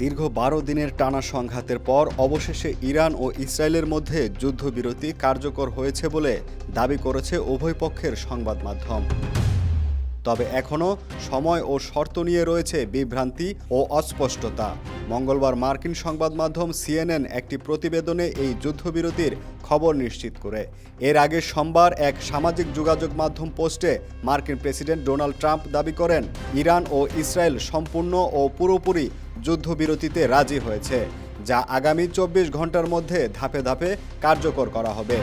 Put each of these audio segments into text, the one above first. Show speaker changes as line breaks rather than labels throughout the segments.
দীর্ঘ বারো দিনের টানা সংঘাতের পর অবশেষে ইরান ও ইসরায়েলের মধ্যে যুদ্ধবিরতি কার্যকর হয়েছে বলে দাবি করেছে উভয় পক্ষের সংবাদ মাধ্যম। তবে এখনও সময় ও শর্ত নিয়ে রয়েছে বিভ্রান্তি ও অস্পষ্টতা। মঙ্গলবার মার্কিন সংবাদ মাধ্যম সিএনএন একটি প্রতিবেদনে এই যুদ্ধবিরতির খবর নিশ্চিত করে। এর আগে সোমবার এক সামাজিক যোগাযোগ মাধ্যম পোস্টে মার্কিন প্রেসিডেন্ট ডোনাল্ড ট্রাম্প দাবি করেন, ইরান ও ইসরায়েল সম্পূর্ণ ও পুরোপুরি যুদ্ধবিরতিতে রাজি হয়েছে, যা আগামী চব্বিশ ঘণ্টার মধ্যে ধাপে ধাপে কার্যকর করা হবে।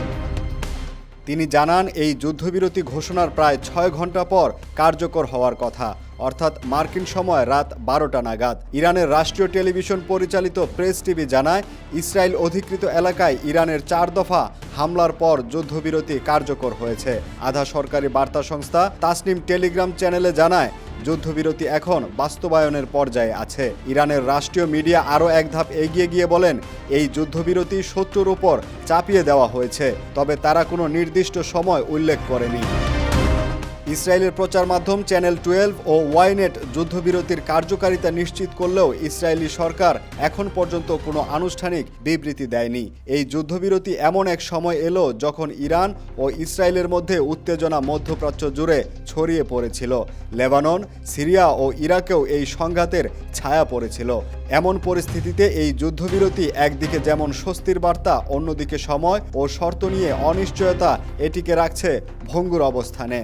তিনি জানান, এই যুদ্ধবিরতি ঘোষণার প্রায় ছয় ঘণ্টা পর কার্যকর হওয়ার কথা। অর্থাৎ মার্কিন সময় রাত বারোটা নাগাদ। ইরানের রাষ্ট্রীয় টেলিভিশন পরিচালিত প্রেস টিভি জানায়, ইসরায়েল অধিকৃত এলাকায় ইরানের চার দফা হামলার পর যুদ্ধবিরতি কার্যকর হয়েছে। আধা সরকারি বার্তা সংস্থা তাসনিম টেলিগ্রাম চ্যানেলে জানায় যুদ্ধবিরতি এখন বাস্তবায়নের পর্যায়ে আছে। ইরানের রাষ্ট্রীয় মিডিয়া আরও এক ধাপ এগিয়ে গিয়ে বলেন, এই যুদ্ধবিরতি শত্রুর উপর চাপিয়ে দেওয়া হয়েছে, তবে তারা কোনো নির্দিষ্ট সময় উল্লেখ করেনি। ইসরায়েলের প্রচার মাধ্যম চ্যানেল টুয়েলভ ও ওয়াইনেট যুদ্ধবিরতির কার্যকারিতা নিশ্চিত করলেও ইসরায়েলি সরকার এখন পর্যন্ত কোনো আনুষ্ঠানিক বিবৃতি দেয়নি। এই যুদ্ধবিরতি এমন এক সময় এলো যখন ইরান ও ইসরায়েলের মধ্যে উত্তেজনা মধ্যপ্রাচ্য জুড়ে ছড়িয়ে পড়েছিল। লেবানন, সিরিয়া ও ইরাকেও এই সংঘাতের ছায়া পড়েছিল। এমন পরিস্থিতিতে এই যুদ্ধবিরতি একদিকে যেমন স্বস্তির বার্তা, অন্যদিকে সময় ও শর্ত নিয়ে অনিশ্চয়তা এটিকে রাখছে ভঙ্গুর অবস্থানে।